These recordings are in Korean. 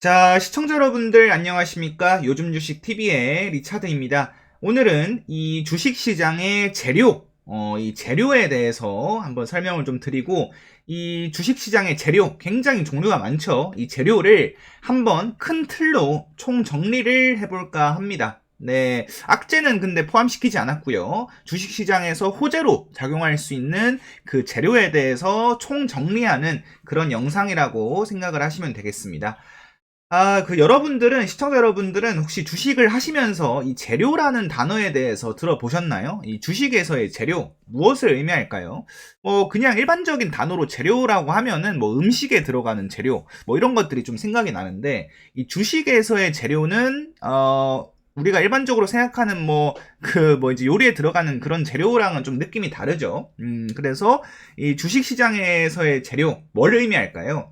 자, 시청자 여러분들 안녕하십니까? 요즘 주식 TV의 리차드입니다. 오늘은 이 주식 시장의 재료, 어, 이 재료에 대해서 한번 설명을 좀 드리고, 이 주식 시장의 재료, 굉장히 종류가 많죠? 이 재료를 한번 큰 틀로 총 정리를 해볼까 합니다. 네, 악재는 근데 포함시키지 않았고요. 주식 시장에서 호재로 작용할 수 있는 그 재료에 대해서 총 정리하는 그런 영상이라고 생각을 하시면 되겠습니다. 아, 그 여러분들은, 시청자 여러분들은 혹시 주식을 하시면서 이 재료라는 단어에 대해서 들어보셨나요? 이 주식에서의 재료, 무엇을 의미할까요? 뭐, 그냥 일반적인 단어로 재료라고 하면은 뭐 음식에 들어가는 재료, 뭐 이런 것들이 좀 생각이 나는데, 이 주식에서의 재료는, 어, 우리가 일반적으로 생각하는 뭐, 그, 뭐, 이제 요리에 들어가는 그런 재료랑은 좀 느낌이 다르죠. 음, 그래서 이 주식 시장에서의 재료, 뭘 의미할까요?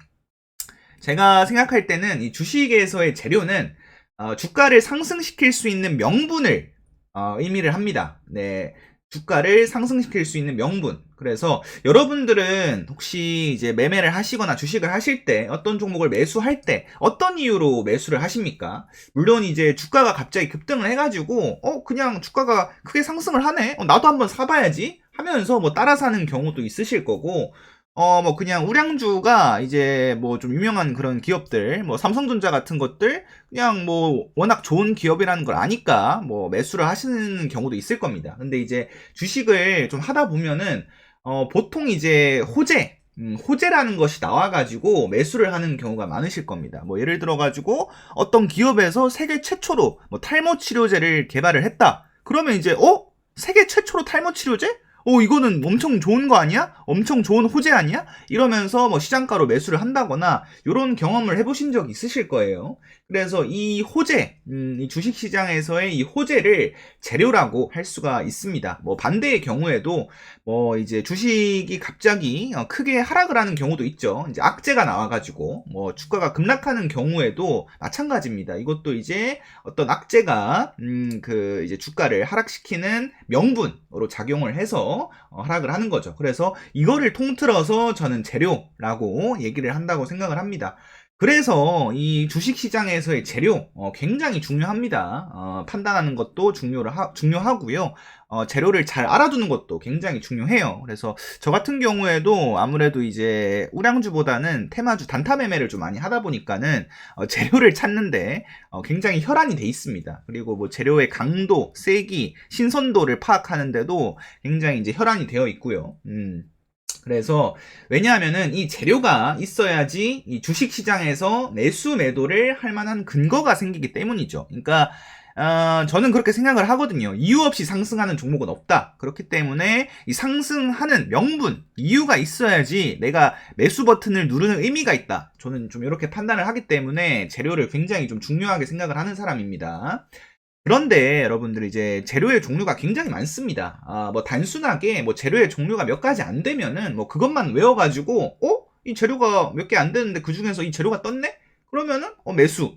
제가 생각할 때는 이 주식에서의 재료는 어, 주가를 상승시킬 수 있는 명분을 어, 의미를 합니다. 네. 주가를 상승시킬 수 있는 명분. 그래서 여러분들은 혹시 이제 매매를 하시거나 주식을 하실 때 어떤 종목을 매수할 때 어떤 이유로 매수를 하십니까? 물론 이제 주가가 갑자기 급등을 해가지고 어 그냥 주가가 크게 상승을 하네. 어, 나도 한번 사봐야지 하면서 뭐 따라 사는 경우도 있으실 거고 어, 뭐, 그냥 우량주가 이제 뭐 좀 유명한 그런 기업들, 뭐 삼성전자 같은 것들, 그냥 뭐 워낙 좋은 기업이라는 걸 아니까 뭐 매수를 하시는 경우도 있을 겁니다. 근데 이제 주식을 좀 하다 보면은, 어, 보통 이제 호재, 음, 호재라는 것이 나와가지고 매수를 하는 경우가 많으실 겁니다. 뭐 예를 들어가지고 어떤 기업에서 세계 최초로 뭐 탈모 치료제를 개발을 했다. 그러면 이제, 어? 세계 최초로 탈모 치료제? 오, 이거는 엄청 좋은 거 아니야? 엄청 좋은 호재 아니야? 이러면서 뭐 시장가로 매수를 한다거나 이런 경험을 해보신 적 있으실 거예요. 그래서 이 호재, 음, 이 주식시장에서의 이 호재를 재료라고 할 수가 있습니다. 뭐 반대의 경우에도 뭐 이제 주식이 갑자기 어, 크게 하락을 하는 경우도 있죠. 이제 악재가 나와가지고 뭐 주가가 급락하는 경우에도 마찬가지입니다. 이것도 이제 어떤 악재가 음, 그 이제 주가를 하락시키는 명분으로 작용을 해서 어, 하락을 하는 거죠. 그래서 이거를 통틀어서 저는 재료라고 얘기를 한다고 생각을 합니다. 그래서 이 주식시장에서의 재료 어, 굉장히 중요합니다. 어, 판단하는 것도 중요를 하, 중요하고요. 어, 재료를 잘 알아두는 것도 굉장히 중요해요. 그래서 저 같은 경우에도 아무래도 이제 우량주보다는 테마주 단타 매매를 좀 많이 하다 보니까는 어, 재료를 찾는데 어, 굉장히 혈안이 돼 있습니다. 그리고 뭐 재료의 강도, 세기, 신선도를 파악하는데도 굉장히 이제 혈안이 되어 있고요. 음. 그래서 왜냐하면은 이 재료가 있어야지 이 주식 시장에서 매수 매도를 할 만한 근거가 생기기 때문이죠. 그러니까 어, 저는 그렇게 생각을 하거든요. 이유 없이 상승하는 종목은 없다. 그렇기 때문에 이 상승하는 명분, 이유가 있어야지 내가 매수 버튼을 누르는 의미가 있다. 저는 좀 이렇게 판단을 하기 때문에 재료를 굉장히 좀 중요하게 생각을 하는 사람입니다. 그런데 여러분들 이제 재료의 종류가 굉장히 많습니다. 아, 뭐 단순하게 뭐 재료의 종류가 몇 가지 안 되면은 뭐 그것만 외워가지고 어? 이 재료가 몇 개 안 되는데 그 중에서 이 재료가 떴네? 그러면은 어 매수.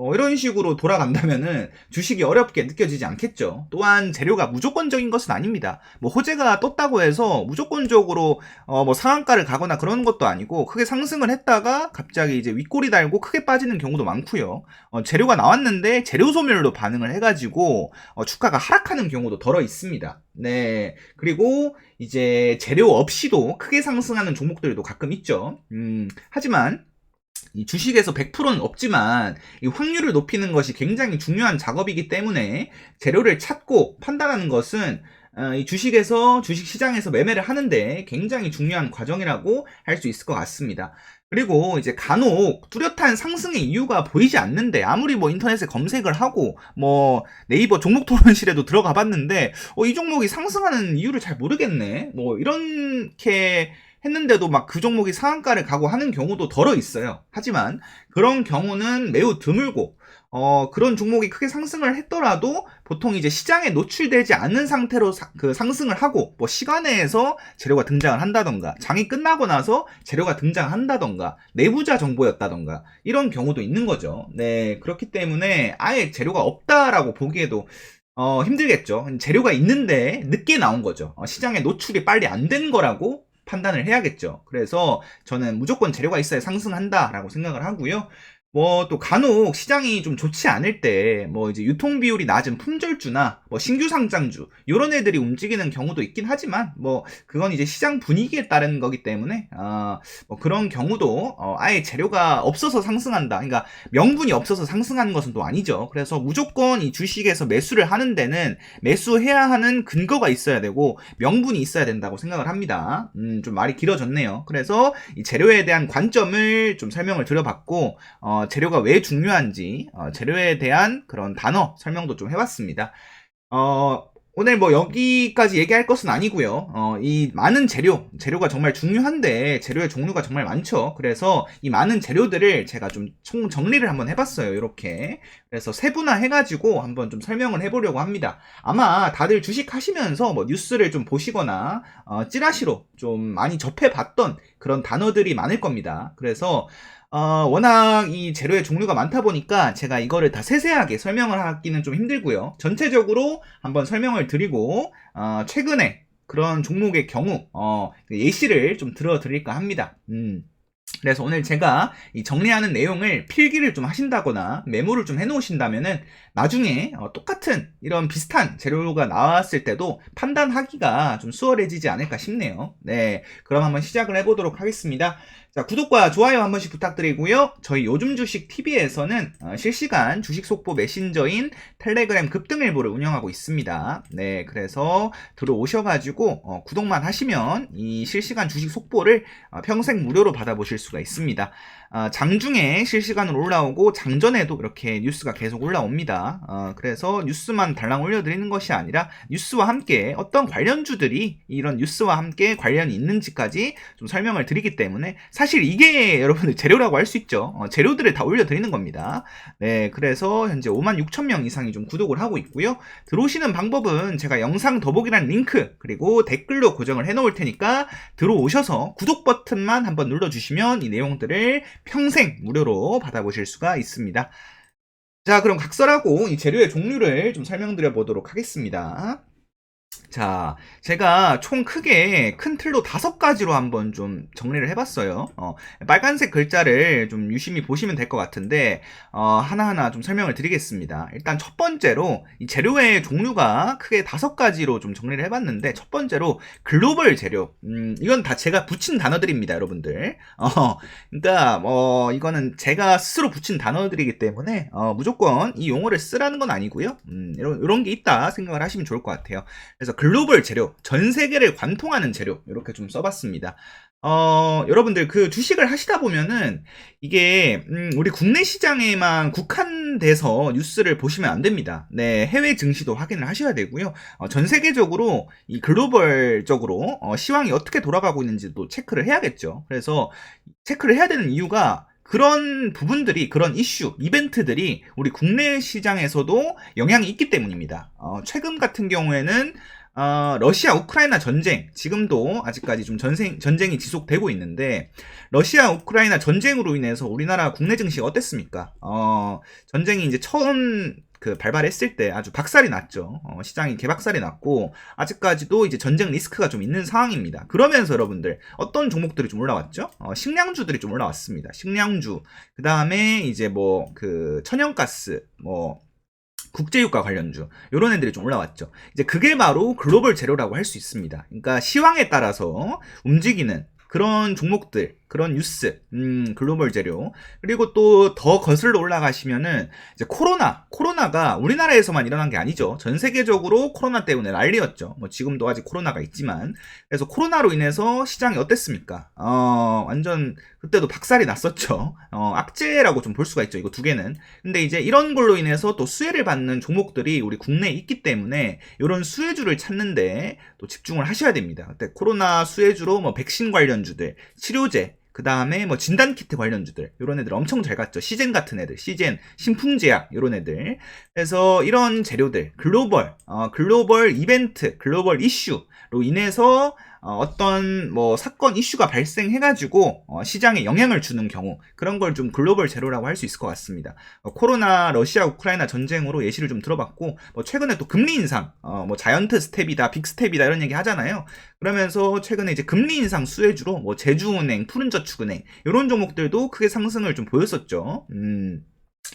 어, 이런 식으로 돌아간다면은 주식이 어렵게 느껴지지 않겠죠. 또한 재료가 무조건적인 것은 아닙니다. 뭐 호재가 떴다고 해서 무조건적으로 어, 뭐 상한가를 가거나 그런 것도 아니고 크게 상승을 했다가 갑자기 이제 윗골이 달고 크게 빠지는 경우도 많고요. 어, 재료가 나왔는데 재료 소멸로 반응을 해가지고 어, 주가가 하락하는 경우도 덜어 있습니다. 네. 그리고 이제 재료 없이도 크게 상승하는 종목들도 가끔 있죠. 음, 하지만 이 주식에서 100%는 없지만 이 확률을 높이는 것이 굉장히 중요한 작업이기 때문에 재료를 찾고 판단하는 것은 어, 이 주식에서 주식 시장에서 매매를 하는데 굉장히 중요한 과정이라고 할 수 있을 것 같습니다. 그리고 이제 간혹 뚜렷한 상승의 이유가 보이지 않는데 아무리 뭐 인터넷에 검색을 하고 뭐 네이버 종목 토론실에도 들어가 봤는데 어, 이 종목이 상승하는 이유를 잘 모르겠네. 뭐 이렇게 했는데도 막 그 종목이 상한가를 가고 하는 경우도 덜어 있어요. 하지만 그런 경우는 매우 드물고 어, 그런 종목이 크게 상승을 했더라도 보통 이제 시장에 노출되지 않는 상태로 사, 그 상승을 하고 뭐 시간내에서 재료가 등장을 한다던가 장이 끝나고 나서 재료가 등장한다던가 내부자 정보였다던가 이런 경우도 있는 거죠. 네, 그렇기 때문에 아예 재료가 없다라고 보기에도 어, 힘들겠죠. 재료가 있는데 늦게 나온 거죠. 어, 시장에 노출이 빨리 안 된 거라고 판단을 해야겠죠. 그래서 저는 무조건 재료가 있어야 상승한다라고 생각을 하고요. 뭐 또 간혹 시장이 좀 좋지 않을 때 뭐 이제 유통 비율이 낮은 품절주나 뭐 신규 상장주 요런 애들이 움직이는 경우도 있긴 하지만 뭐 그건 이제 시장 분위기에 따른 거기 때문에 아뭐 그런 경우도 어 아예 재료가 없어서 상승한다. 그러니까 명분이 없어서 상승하는 것은 또 아니죠. 그래서 무조건 이 주식에서 매수를 하는 데는 매수해야 하는 근거가 있어야 되고 명분이 있어야 된다고 생각을 합니다. 음, 좀 말이 길어졌네요. 그래서 이 재료에 대한 관점을 좀 설명을 드려봤고 어, 재료가 왜 중요한지 어, 재료에 대한 그런 단어 설명도 좀 해봤습니다. 어, 오늘 뭐 여기까지 얘기할 것은 아니고요. 어, 이 많은 재료, 재료가 정말 중요한데 재료의 종류가 정말 많죠. 그래서 이 많은 재료들을 제가 좀 총 정리를 한번 해봤어요. 이렇게. 그래서 세분화 해가지고 한번 좀 설명을 해보려고 합니다. 아마 다들 주식 하시면서 뭐 뉴스를 좀 보시거나 어, 찌라시로 좀 많이 접해봤던 그런 단어들이 많을 겁니다. 그래서 어, 워낙 이 재료의 종류가 많다 보니까 제가 이거를 다 세세하게 설명을 하기는 좀 힘들고요. 전체적으로 한번 설명을 드리고, 어, 최근에 그런 종목의 경우, 어, 예시를 좀 들어드릴까 합니다. 음. 그래서 오늘 제가 이 정리하는 내용을 필기를 좀 하신다거나 메모를 좀 해놓으신다면은 나중에 어, 똑같은 이런 비슷한 재료가 나왔을 때도 판단하기가 좀 수월해지지 않을까 싶네요. 네. 그럼 한번 시작을 해보도록 하겠습니다. 자, 구독과 좋아요 한 번씩 부탁드리고요. 저희 요즘 주식 TV에서는 어, 실시간 주식 속보 메신저인 텔레그램 급등일보를 운영하고 있습니다. 네, 그래서 들어오셔가지고 어, 구독만 하시면 이 실시간 주식 속보를 어, 평생 무료로 받아보실 수가 있습니다. 어, 장중에 실시간으로 올라오고 장전에도 이렇게 뉴스가 계속 올라옵니다. 어, 그래서 뉴스만 달랑 올려드리는 것이 아니라 뉴스와 함께 어떤 관련주들이 이런 뉴스와 함께 관련이 있는지까지 좀 설명을 드리기 때문에 사실 이게 여러분들 재료라고 할 수 있죠. 어, 재료들을 다 올려드리는 겁니다. 네, 그래서 현재 5만 6천 명 이상이 좀 구독을 하고 있고요. 들어오시는 방법은 제가 영상 더보기란 링크 그리고 댓글로 고정을 해놓을 테니까 들어오셔서 구독 버튼만 한번 눌러주시면 이 내용들을 평생 무료로 받아보실 수가 있습니다. 자, 그럼 각설하고 이 재료의 종류를 좀 설명드려 보도록 하겠습니다. 자, 제가 총 크게 큰 틀로 다섯 가지로 한번 좀 정리를 해봤어요. 어, 빨간색 글자를 좀 유심히 보시면 될 것 같은데, 어, 하나하나 좀 설명을 드리겠습니다. 일단 첫 번째로, 이 재료의 종류가 크게 다섯 가지로 좀 정리를 해봤는데, 첫 번째로, 글로벌 재료. 음, 이건 다 제가 붙인 단어들입니다, 여러분들. 어, 그러니까, 뭐, 이거는 제가 스스로 붙인 단어들이기 때문에, 어, 무조건 이 용어를 쓰라는 건 아니고요. 음, 이런, 이런 게 있다 생각을 하시면 좋을 것 같아요. 그래서 글로벌 재료, 전 세계를 관통하는 재료 이렇게 좀 써봤습니다. 어, 여러분들 그 주식을 하시다 보면은 이게 음, 우리 국내 시장에만 국한돼서 뉴스를 보시면 안 됩니다. 네, 해외 증시도 확인을 하셔야 되고요. 어, 전 세계적으로 이 글로벌적으로 어, 시황이 어떻게 돌아가고 있는지도 체크를 해야겠죠. 그래서 체크를 해야 되는 이유가 그런 부분들이 그런 이슈, 이벤트들이 우리 국내 시장에서도 영향이 있기 때문입니다. 어, 최근 같은 경우에는 어, 러시아 우크라이나 전쟁 지금도 아직까지 좀 전생, 전쟁이 지속되고 있는데 러시아 우크라이나 전쟁으로 인해서 우리나라 국내 증시가 어땠습니까? 어, 전쟁이 이제 처음 그 발발했을 때 아주 박살이 났죠. 어, 시장이 개박살이 났고 아직까지도 이제 전쟁 리스크가 좀 있는 상황입니다. 그러면서 여러분들 어떤 종목들이 좀 올라왔죠? 어, 식량주들이 좀 올라왔습니다. 식량주 그 다음에 이제 뭐 그 천연가스 뭐 국제유가 관련주 이런 애들이 좀 올라왔죠. 이제 그게 바로 글로벌 재료라고 할 수 있습니다. 그러니까 시황에 따라서 움직이는 그런 종목들 그런 뉴스, 음, 글로벌 재료. 그리고 또 더 거슬러 올라가시면은 이제 코로나, 코로나가 우리나라에서만 일어난 게 아니죠. 전 세계적으로 코로나 때문에 난리였죠. 뭐 지금도 아직 코로나가 있지만. 그래서 코로나로 인해서 시장이 어땠습니까? 어, 완전 그때도 박살이 났었죠. 어, 악재라고 좀 볼 수가 있죠. 이거 두 개는. 근데 이제 이런 걸로 인해서 또 수혜를 받는 종목들이 우리 국내에 있기 때문에 이런 수혜주를 찾는데 또 집중을 하셔야 됩니다. 그때 코로나 수혜주로 뭐 백신 관련주들, 치료제, 그 다음에 뭐 진단키트 관련주들 이런 애들 엄청 잘 갔죠. 시젠 같은 애들, 시젠, 신풍제약 이런 애들. 그래서 이런 재료들 글로벌, 어, 글로벌 이벤트, 글로벌 이슈로 인해서 어, 떤 뭐 사건 이슈가 발생해가지고 어, 시장에 영향을 주는 경우 그런 걸 좀 글로벌 제로라고 할 수 있을 것 같습니다. 어, 코로나, 러시아, 우크라이나 전쟁으로 예시를 좀 들어봤고 뭐 최근에 또 금리 인상, 어, 뭐 자이언트 스텝이다, 빅 스텝이다 이런 얘기 하잖아요. 그러면서 최근에 이제 금리 인상 수혜주로 뭐 제주은행, 푸른저축은행 이런 종목들도 크게 상승을 좀 보였었죠. 음.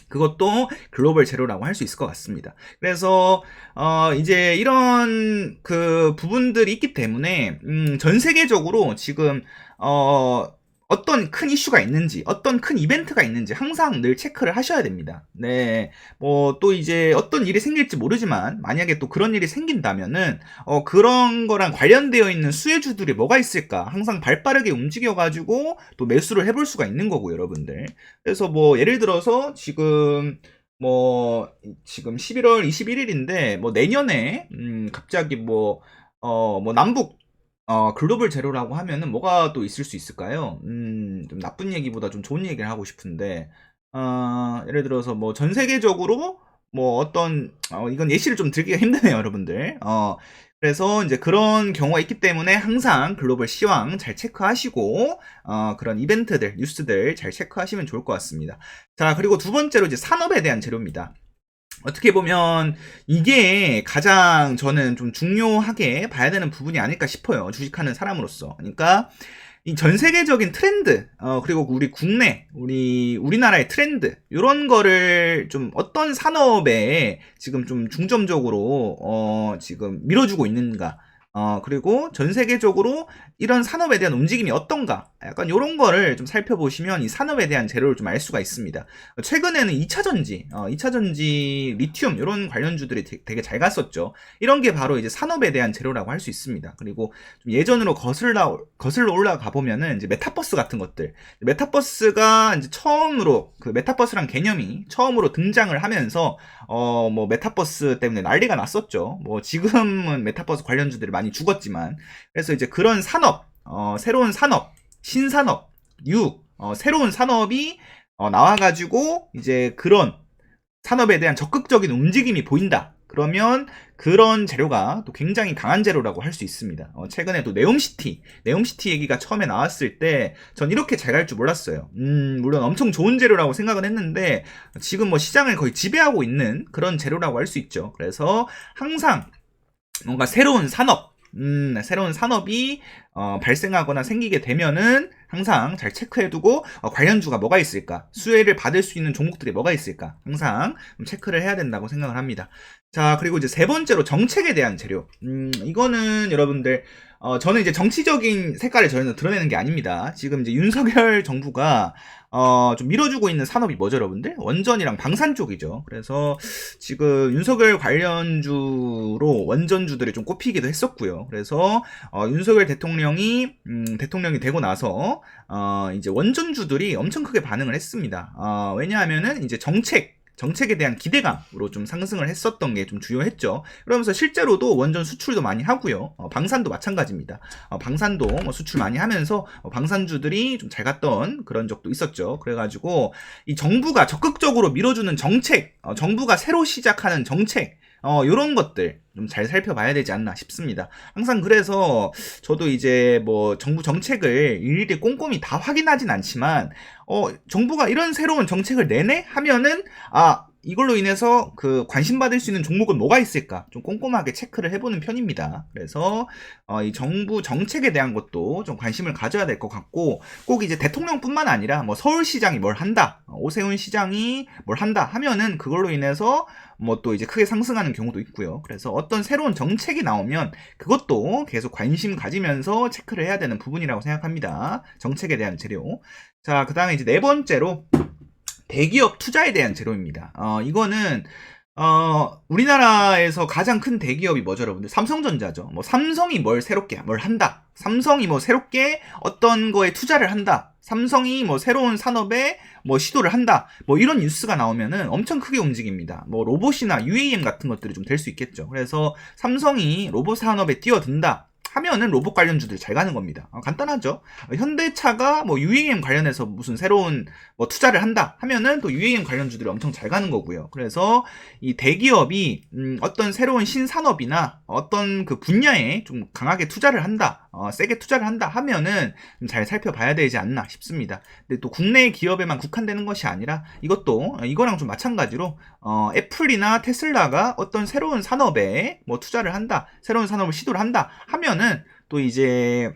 그것도 글로벌 제로라고 할 수 있을 것 같습니다. 그래서 어 이제 이런 그 부분들이 있기 때문에 음, 전 세계적으로 지금 어 어떤 큰 이슈가 있는지, 어떤 큰 이벤트가 있는지 항상 늘 체크를 하셔야 됩니다. 네. 뭐, 또 이제 어떤 일이 생길지 모르지만, 만약에 또 그런 일이 생긴다면은, 어, 그런 거랑 관련되어 있는 수혜주들이 뭐가 있을까? 항상 발 빠르게 움직여가지고 또 매수를 해볼 수가 있는 거고, 여러분들. 그래서 뭐, 예를 들어서 지금, 뭐, 지금 11월 21일인데, 뭐, 내년에, 음, 갑자기 뭐, 어, 뭐, 남북, 어, 글로벌 제로라고 하면은 뭐가 또 있을 수 있을까요? 음, 좀 나쁜 얘기보다 좀 좋은 얘기를 하고 싶은데, 어, 예를 들어서 뭐 전 세계적으로 뭐 어떤, 어, 이건 예시를 좀 들기가 힘드네요, 여러분들. 어, 그래서 이제 그런 경우가 있기 때문에 항상 글로벌 시황 잘 체크하시고, 어, 그런 이벤트들, 뉴스들 잘 체크하시면 좋을 것 같습니다. 자, 그리고 두 번째로 이제 산업에 대한 재료입니다. 어떻게 보면 이게 가장 저는 좀 중요하게 봐야 되는 부분이 아닐까 싶어요. 주식하는 사람으로서. 그러니까 이 전 세계적인 트렌드, 어, 그리고 우리 국내, 우리, 우리나라의 트렌드, 이런 거를 좀 어떤 산업에 지금 좀 중점적으로, 어, 지금 밀어주고 있는가. 어, 그리고 전 세계적으로 이런 산업에 대한 움직임이 어떤가? 약간 이런 거를 좀 살펴보시면 이 산업에 대한 재료를 좀 알 수가 있습니다. 최근에는 2차 전지, 어, 2차 전지, 리튬, 이런 관련주들이 되- 되게 잘 갔었죠. 이런 게 바로 이제 산업에 대한 재료라고 할 수 있습니다. 그리고 좀 예전으로 거슬러, 거슬러 올라가 보면은 이제 메타버스 같은 것들. 메타버스가 이제 처음으로, 그 메타버스란 개념이 처음으로 등장을 하면서, 어, 뭐, 메타버스 때문에 난리가 났었죠. 뭐, 지금은 메타버스 관련주들이 많이 죽었지만. 그래서 이제 그런 산업, 어, 새로운 산업, 신산업, 유, 어, 새로운 산업이 어, 나와가지고 이제 그런 산업에 대한 적극적인 움직임이 보인다. 그러면 그런 재료가 또 굉장히 강한 재료라고 할 수 있습니다. 어, 최근에 또 네옴시티, 네옴시티 얘기가 처음에 나왔을 때 전 이렇게 잘 갈 줄 몰랐어요. 음, 물론 엄청 좋은 재료라고 생각은 했는데 지금 뭐 시장을 거의 지배하고 있는 그런 재료라고 할 수 있죠. 그래서 항상 뭔가 새로운 산업, 음, 새로운 산업이 어, 발생하거나 생기게 되면은 항상 잘 체크해두고 어, 관련주가 뭐가 있을까, 수혜를 받을 수 있는 종목들이 뭐가 있을까 항상 좀 체크를 해야 된다고 생각을 합니다. 자 그리고 이제 세 번째로 정책에 대한 재료. 음, 이거는 여러분들 어, 저는 이제 정치적인 색깔을 저희는 드러내는 게 아닙니다. 지금 이제 윤석열 정부가 어, 좀 밀어주고 있는 산업이 뭐죠, 여러분들? 원전이랑 방산 쪽이죠. 그래서 지금 윤석열 관련주로 원전주들이 좀 꼽히기도 했었고요. 그래서 어, 윤석열 대통령이 음, 대통령이 되고 나서 어, 이제 원전주들이 엄청 크게 반응을 했습니다. 어, 왜냐하면은 이제 정책 정책에 대한 기대감으로 좀 상승을 했었던 게 좀 주요했죠. 그러면서 실제로도 원전 수출도 많이 하고요. 어, 방산도 마찬가지입니다. 어, 방산도 뭐 수출 많이 하면서 어, 방산주들이 좀 잘 갔던 그런 적도 있었죠. 그래가지고 이 정부가 적극적으로 밀어주는 정책, 어, 정부가 새로 시작하는 정책, 어, 요런 것들 좀 잘 살펴봐야 되지 않나 싶습니다. 항상 그래서 저도 이제 뭐 정부 정책을 일일이 꼼꼼히 다 확인하진 않지만, 어, 정부가 이런 새로운 정책을 내네? 하면은, 아, 이걸로 인해서 그 관심 받을 수 있는 종목은 뭐가 있을까 좀 꼼꼼하게 체크를 해보는 편입니다. 그래서 어, 이 정부 정책에 대한 것도 좀 관심을 가져야 될 것 같고 꼭 이제 대통령뿐만 아니라 뭐 서울시장이 뭘 한다, 어, 오세훈 시장이 뭘 한다 하면은 그걸로 인해서 뭐 또 이제 크게 상승하는 경우도 있고요. 그래서 어떤 새로운 정책이 나오면 그것도 계속 관심 가지면서 체크를 해야 되는 부분이라고 생각합니다. 정책에 대한 재료. 자, 그 다음에 이제 네 번째로 대기업 투자에 대한 재료입니다. 어, 이거는 어, 우리나라에서 가장 큰 대기업이 뭐죠, 여러분들? 삼성전자죠. 뭐, 삼성이 뭘 새롭게, 뭘 한다. 삼성이 뭐, 새롭게 어떤 거에 투자를 한다. 삼성이 뭐, 새로운 산업에 뭐, 시도를 한다. 뭐, 이런 뉴스가 나오면은 엄청 크게 움직입니다. 뭐, 로봇이나 UAM 같은 것들이 좀 될 수 있겠죠. 그래서 삼성이 로봇 산업에 뛰어든다. 하면은 로봇 관련주들이 잘 가는 겁니다. 어, 간단하죠. 어, 현대차가 뭐 UAM 관련해서 무슨 새로운 뭐 투자를 한다 하면은 또 UAM 관련주들이 엄청 잘 가는 거고요. 그래서 이 대기업이 음, 어떤 새로운 신산업이나 어떤 그 분야에 좀 강하게 투자를 한다. 어, 세게 투자를 한다 하면은 좀잘 살펴봐야 되지 않나 싶습니다. 근데 또 국내 기업에만 국한되는 것이 아니라 이것도 어, 이거랑 좀 마찬가지로 어, 애플이나 테슬라가 어떤 새로운 산업에 뭐 투자를 한다, 새로운 산업을 시도를 한다 하면은 또 이제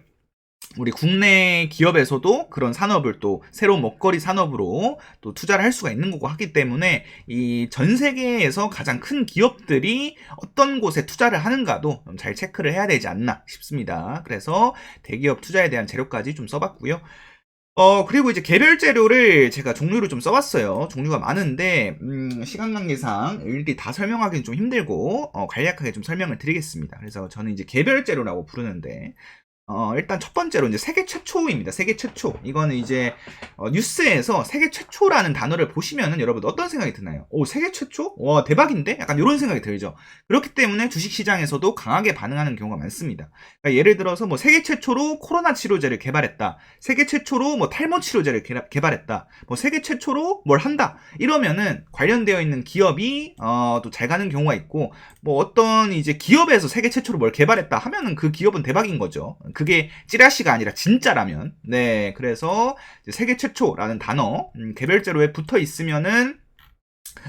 우리 국내 기업에서도 그런 산업을 또 새로운 먹거리 산업으로 또 투자를 할 수가 있는 거고 하기 때문에 이 전 세계에서 가장 큰 기업들이 어떤 곳에 투자를 하는가도 좀잘 체크를 해야 되지 않나 싶습니다. 그래서 대기업 투자에 대한 재료까지 좀 써봤고요. 어, 그리고 이제 개별 재료를 제가 종류를 좀 써봤어요. 종류가 많은데, 음, 시간 관계상 일일이 다 설명하기는 좀 힘들고, 어, 간략하게 좀 설명을 드리겠습니다. 그래서 저는 이제 개별 재료라고 부르는데, 어, 일단 첫 번째로 이제 세계 최초입니다. 세계 최초. 이거는 이제 어, 뉴스에서 세계 최초라는 단어를 보시면은 여러분 어떤 생각이 드나요? 오, 세계 최초? 와, 대박인데? 약간 이런 생각이 들죠. 그렇기 때문에 주식 시장에서도 강하게 반응하는 경우가 많습니다. 그러니까 예를 들어서 뭐 세계 최초로 코로나 치료제를 개발했다. 세계 최초로 뭐 탈모 치료제를 개, 발했다 뭐 세계 최초로 뭘 한다. 이러면은 관련되어 있는 기업이 어, 또 잘 가는 경우가 있고 뭐 어떤 이제 기업에서 세계 최초로 뭘 개발했다 하면은 그 기업은 대박인 거죠. 그게 찌라시가 아니라 진짜라면. 네, 그래서 세계 최초라는 단어 음, 개별제로에 붙어 있으면은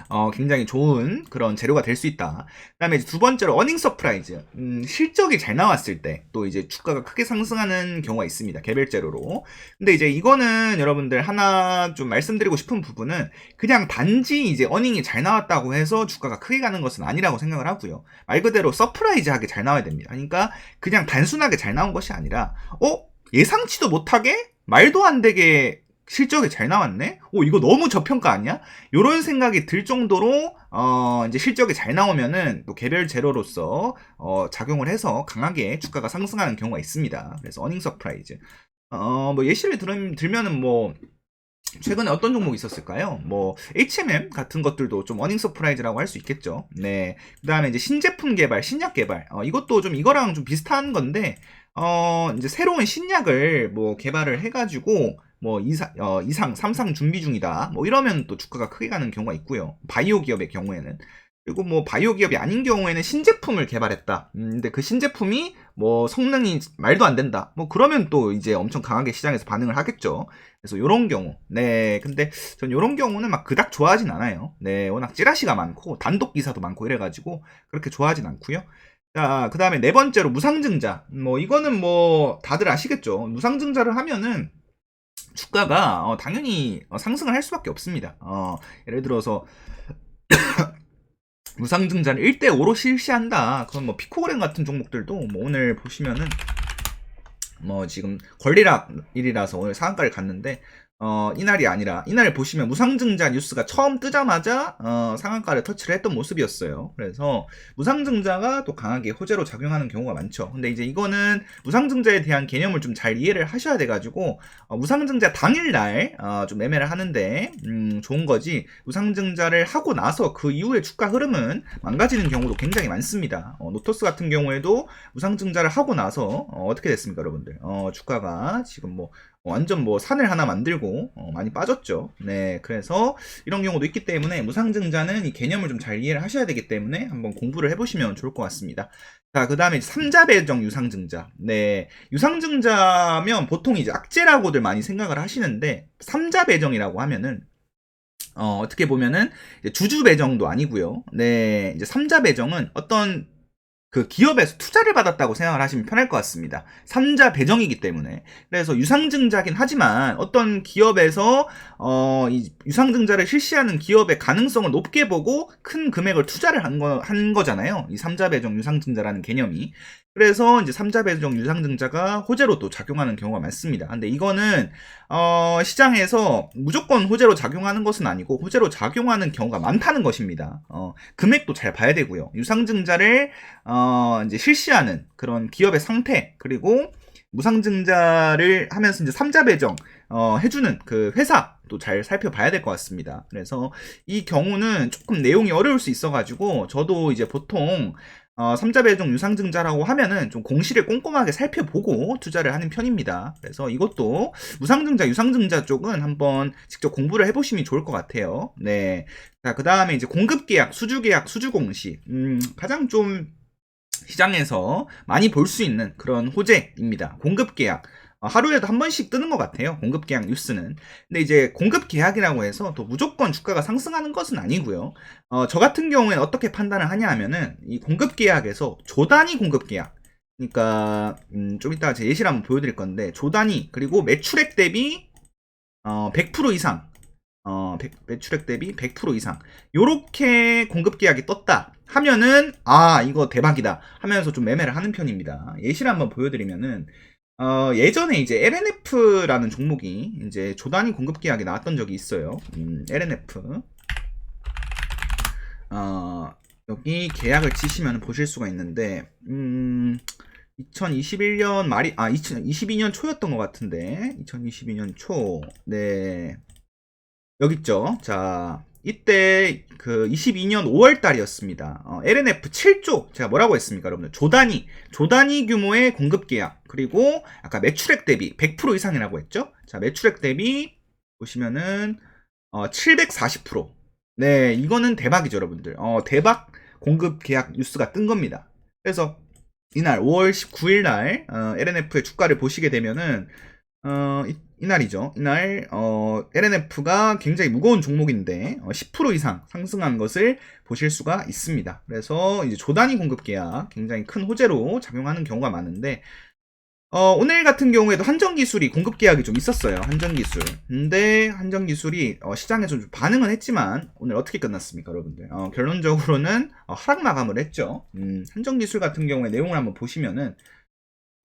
어, 굉장히 좋은 그런 재료가 될 수 있다. 그 다음에 두 번째로 어닝 서프라이즈. 음, 실적이 잘 나왔을 때 또 이제 주가가 크게 상승하는 경우가 있습니다. 개별 재료로. 근데 이제 이거는 여러분들 하나 좀 말씀드리고 싶은 부분은 그냥 단지 이제 어닝이 잘 나왔다고 해서 주가가 크게 가는 것은 아니라고 생각을 하고요. 말 그대로 서프라이즈하게 잘 나와야 됩니다. 그러니까 그냥 단순하게 잘 나온 것이 아니라 어? 예상치도 못하게 말도 안 되게 실적이 잘 나왔네? 오, 이거 너무 저평가 아니야? 요런 생각이 들 정도로, 어, 이제 실적이 잘 나오면은 또 개별 재료로서, 어, 작용을 해서 강하게 주가가 상승하는 경우가 있습니다. 그래서 어닝 서프라이즈. 어, 뭐 예시를 들, 들면은 뭐, 최근에 어떤 종목이 있었을까요? 뭐 HMM 같은 것들도 좀 어닝 서프라이즈라고 할 수 있겠죠. 네. 그다음에 이제 신제품 개발, 신약 개발. 어, 이것도 좀 이거랑 좀 비슷한 건데 어, 이제 새로운 신약을 뭐 개발을 해 가지고 뭐 이상, 어, 이상, 삼상 준비 중이다. 뭐 이러면 또 주가가 크게 가는 경우가 있고요. 바이오 기업의 경우에는. 그리고 뭐 바이오 기업이 아닌 경우에는 신제품을 개발했다. 음, 근데 그 신제품이 뭐 성능이 말도 안 된다. 뭐 그러면 또 이제 엄청 강하게 시장에서 반응을 하겠죠. 그래서 요런 경우. 네. 근데 전 요런 경우는 막 그닥 좋아하진 않아요. 네. 워낙 찌라시가 많고 단독 기사도 많고 이래 가지고 그렇게 좋아하진 않고요. 자, 그 다음에 네 번째로 무상증자. 뭐 이거는 뭐 다들 아시겠죠. 무상증자를 하면은 주가가 어, 당연히 어, 상승을 할 수밖에 없습니다. 어, 예를 들어서 무상증자를 1대5로 실시한다. 그럼 뭐 피코그램 같은 종목들도 뭐 오늘 보시면은 뭐 지금 권리락일이라서 오늘 상한가를 갔는데 어, 이날이 아니라 이날 보시면 무상증자 뉴스가 처음 뜨자마자 어, 상한가를 터치를 했던 모습이었어요. 그래서 무상증자가 또 강하게 호재로 작용하는 경우가 많죠. 근데 이제 이거는 무상증자에 대한 개념을 좀 잘 이해를 하셔야 돼가지고 어, 무상증자 당일날 어, 좀 매매를 하는데 음, 좋은 거지 무상증자를 하고 나서 그 이후에 주가 흐름은 망가지는 경우도 굉장히 많습니다. 어, 노토스 같은 경우에도 무상증자를 하고 나서 어, 떻게 됐습니까, 여러분들? 어, 주가가 지금 뭐 완전 뭐 산을 하나 만들고 어, 많이 빠졌죠. 네, 그래서 이런 경우도 있기 때문에 무상증자는 이 개념을 좀 잘 이해를 하셔야 되기 때문에 한번 공부를 해보시면 좋을 것 같습니다. 자, 그 다음에 삼자 배정 유상증자. 네, 유상증자면 보통 이제 악재라고들 많이 생각을 하시는데 삼자 배정이라고 하면은 어, 어떻게 보면은 주주 배정도 아니고요. 네, 이제 삼자 배정은 어떤 그 기업에서 투자를 받았다고 생각을 하시면 편할 것 같습니다. 삼자 배정이기 때문에. 그래서 유상증자긴 하지만 어떤 기업에서 어, 이 유상증자를 실시하는 기업의 가능성을 높게 보고 큰 금액을 투자를 한, 거, 한 거잖아요. 이 삼자 배정 유상증자라는 개념이. 그래서 이제 삼자 배정 유상증자가 호재로 또 작용하는 경우가 많습니다. 근데 이거는 어, 시장에서 무조건 호재로 작용하는 것은 아니고 호재로 작용하는 경우가 많다는 것입니다. 어, 금액도 잘 봐야 되고요. 유상증자를 어, 이제 실시하는 그런 기업의 상태 그리고 무상증자를 하면서 이제 삼자 배정 어, 해주는 그 회사도 잘 살펴봐야 될 것 같습니다. 그래서 이 경우는 조금 내용이 어려울 수 있어가지고 저도 이제 보통 어, 삼자 배정 유상증자라고 하면은 좀 공시를 꼼꼼하게 살펴보고 투자를 하는 편입니다. 그래서 이것도 무상증자, 유상증자 쪽은 한번 직접 공부를 해보시면 좋을 것 같아요. 네. 자, 그 다음에 이제 공급계약, 수주계약, 수주공시. 음, 가장 좀 시장에서 많이 볼 수 있는 그런 호재입니다. 공급 계약. 어, 하루에도 한 번씩 뜨는 것 같아요. 공급 계약 뉴스는. 근데 이제 공급 계약이라고 해서 또 무조건 주가가 상승하는 것은 아니고요. 어, 저 같은 경우에는 어떻게 판단을 하냐 하면은 이 공급 계약에서 조단위 공급 계약. 그러니까 음, 좀 이따가 제 예시를 한번 보여드릴 건데 조단위 그리고 매출액 대비 어, 100% 이상 어, 백- 매출액 대비 100% 이상. 요렇게 공급 계약이 떴다 하면은 아 이거 대박이다 하면서 좀 매매를 하는 편입니다. 예시를 한번 보여드리면은 어, 예전에 이제 LNF라는 종목이 이제 조단위 공급 계약이 나왔던 적이 있어요. 음, LNF 어, 여기 계약을 치시면 보실 수가 있는데 음, 2021년 말이 아 2022년 초였던 것 같은데 2022년 초. 네. 여기 있죠. 자, 이때 그 22년 5월 달이었습니다. 어, LNF 7조. 제가 뭐라고 했습니까, 여러분들? 조단위. 조단위 규모의 공급 계약. 그리고 아까 매출액 대비 100% 이상이라고 했죠? 자, 매출액 대비 보시면은 어, 740%. 네, 이거는 대박이죠, 여러분들. 어, 대박 공급 계약 뉴스가 뜬 겁니다. 그래서 이날 5월 19일 날 어, LNF의 주가를 보시게 되면은 어, 이, 이날이죠. 이날 어, LNF가 굉장히 무거운 종목인데 어, 10% 이상 상승한 것을 보실 수가 있습니다. 그래서 이제 조단위 공급 계약 굉장히 큰 호재로 작용하는 경우가 많은데 어, 오늘 같은 경우에도 한정 기술이 공급 계약이 좀 있었어요. 한정 기술. 근데 한정 기술이 어, 시장에서 좀 반응은 했지만 오늘 어떻게 끝났습니까, 여러분들? 어, 결론적으로는 어, 하락 마감을 했죠. 음, 한정 기술 같은 경우에 내용을 한번 보시면은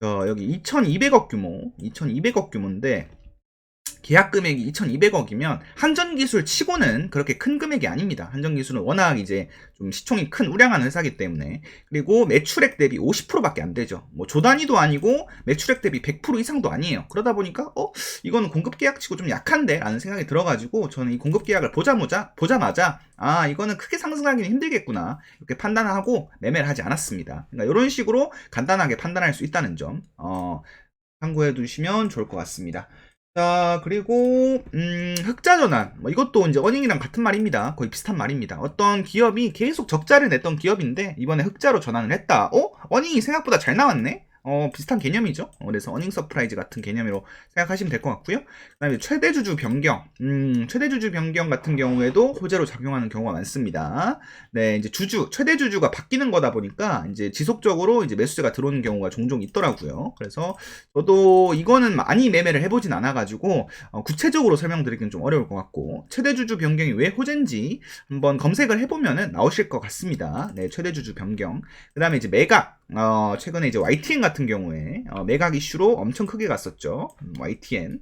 어, 여기 2,200억 규모, 2,200억 규모인데 계약 금액이 2,200억이면 한전 기술 치고는 그렇게 큰 금액이 아닙니다. 한전 기술은 워낙 이제 좀 시총이 큰 우량한 회사기 때문에 그리고 매출액 대비 50%밖에 안 되죠. 뭐 조단위도 아니고 매출액 대비 100% 이상도 아니에요. 그러다 보니까 어 이거는 공급 계약치고 좀 약한데라는 생각이 들어가지고 저는 이 공급 계약을 보자마자 보자마자 아 이거는 크게 상승하기는 힘들겠구나 이렇게 판단하고 매매를 하지 않았습니다. 그러니까 이런 식으로 간단하게 판단할 수 있다는 점 어, 참고해 두시면 좋을 것 같습니다. 자, 그리고, 음, 흑자 전환. 뭐 이것도 이제 어닝이랑 같은 말입니다. 거의 비슷한 말입니다. 어떤 기업이 계속 적자를 냈던 기업인데, 이번에 흑자로 전환을 했다. 어? 어닝이 생각보다 잘 나왔네? 어, 비슷한 개념이죠. 어, 그래서 어닝 서프라이즈 같은 개념으로 생각하시면 될 것 같고요. 그 다음에 최대 주주 변경. 음, 최대 주주 변경 같은 경우에도 호재로 작용하는 경우가 많습니다. 네, 이제 주주, 최대 주주가 바뀌는 거다 보니까 이제 지속적으로 이제 매수세가 들어오는 경우가 종종 있더라고요. 그래서 저도 이거는 많이 매매를 해보진 않아가지고 어, 구체적으로 설명드리기는 좀 어려울 것 같고 최대 주주 변경이 왜 호재인지 한번 검색을 해보면은 나오실 것 같습니다. 네, 최대 주주 변경. 그 다음에 이제 매각. 어, 최근에 이제 YTN 같은 경우에 어, 매각 이슈로 엄청 크게 갔었죠. 음, YTN.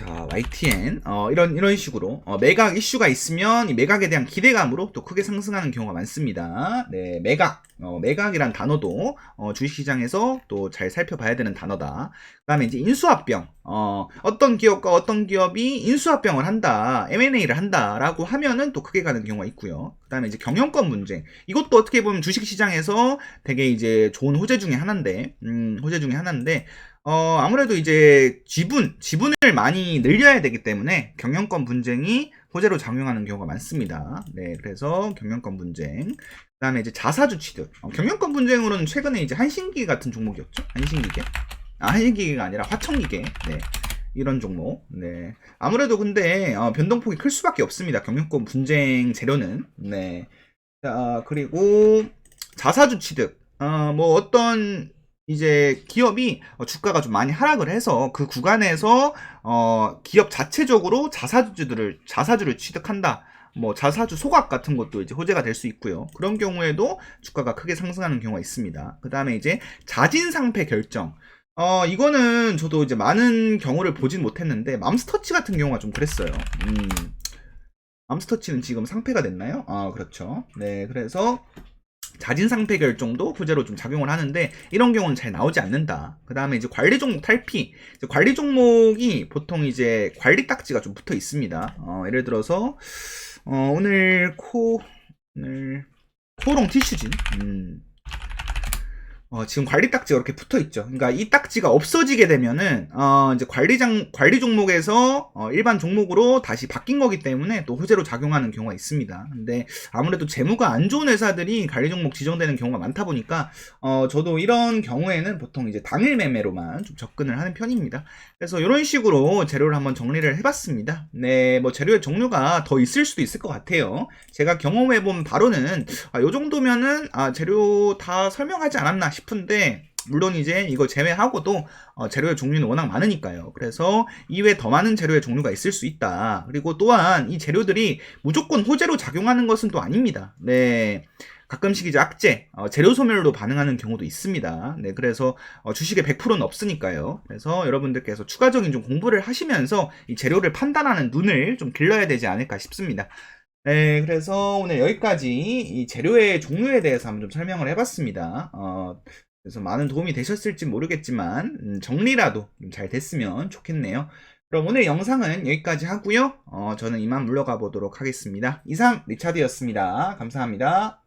자, YTN 어, 이런 이런 식으로 어, 매각 이슈가 있으면 이 매각에 대한 기대감으로 또 크게 상승하는 경우가 많습니다. 네, 매각 어, 매각이란 단어도 어, 주식시장에서 또 잘 살펴봐야 되는 단어다. 그다음에 이제 인수합병 어, 어떤 기업과 어떤 기업이 인수합병을 한다, M&A를 한다라고 하면은 또 크게 가는 경우가 있고요. 그다음에 이제 경영권 문제 이것도 어떻게 보면 주식시장에서 되게 이제 좋은 호재 중에 하나인데, 음, 호재 중에 하나인데. 어, 아무래도 이제 지분, 지분을 많이 늘려야 되기 때문에 경영권 분쟁이 호재로 작용하는 경우가 많습니다. 네, 그래서 경영권 분쟁. 그 다음에 이제 자사주 취득. 어, 경영권 분쟁으로는 최근에 이제 한신기 같은 종목이었죠? 한신기계? 아, 한신기계가 아니라 화청기계. 네. 이런 종목. 네. 아무래도 근데, 어, 변동폭이 클 수밖에 없습니다. 경영권 분쟁 재료는. 네. 자, 그리고 자사주 취득. 어, 뭐 어떤 이제 기업이 어, 주가가 좀 많이 하락을 해서 그 구간에서 어, 기업 자체적으로 자사주들을 자사주를 취득한다. 뭐 자사주 소각 같은 것도 이제 호재가 될 수 있고요. 그런 경우에도 주가가 크게 상승하는 경우가 있습니다. 그 다음에 이제 자진 상패 결정. 어 이거는 저도 이제 많은 경우를 보진 못했는데 맘스터치 같은 경우가 좀 그랬어요. 음. 맘스터치는 지금 상패가 됐나요? 아 그렇죠. 네 그래서 자진 상패 결정도 호재로 좀 작용을 하는데 이런 경우는 잘 나오지 않는다. 그 다음에 이제 관리 종목 탈피. 관리 종목이 보통 이제 관리 딱지가 좀 붙어 있습니다. 어, 예를 들어서 어, 오늘 코 오늘 코롱 티슈진. 음. 어, 지금 관리 딱지가 이렇게 붙어 있죠. 그러니까 이 딱지가 없어지게 되면은 어, 이제 관리장 관리 종목에서 어, 일반 종목으로 다시 바뀐 거기 때문에 또 호재로 작용하는 경우가 있습니다. 근데 아무래도 재무가 안 좋은 회사들이 관리 종목 지정되는 경우가 많다 보니까 어, 저도 이런 경우에는 보통 이제 당일 매매로만 좀 접근을 하는 편입니다. 그래서 이런 식으로 재료를 한번 정리를 해봤습니다. 네, 뭐 재료의 종류가 더 있을 수도 있을 것 같아요. 제가 경험해본 바로는 아, 요 정도면은 아, 재료 다 설명하지 않았나 싶은데 물론 이제 이거 제외하고도 어, 재료의 종류는 워낙 많으니까요. 그래서 이외에 더 많은 재료의 종류가 있을 수 있다. 그리고 또한 이 재료들이 무조건 호재로 작용하는 것은 또 아닙니다. 네. 가끔씩 이제 악재, 어, 재료 소멸로 반응하는 경우도 있습니다. 네, 그래서 어, 주식의 100%는 없으니까요. 그래서 여러분들께서 추가적인 좀 공부를 하시면서 이 재료를 판단하는 눈을 좀 길러야 되지 않을까 싶습니다. 네, 그래서 오늘 여기까지 이 재료의 종류에 대해서 한번 좀 설명을 해봤습니다. 어, 그래서 많은 도움이 되셨을지 모르겠지만 음, 정리라도 좀 잘 됐으면 좋겠네요. 그럼 오늘 영상은 여기까지 하고요. 어, 저는 이만 물러가 보도록 하겠습니다. 이상 리차드였습니다. 감사합니다.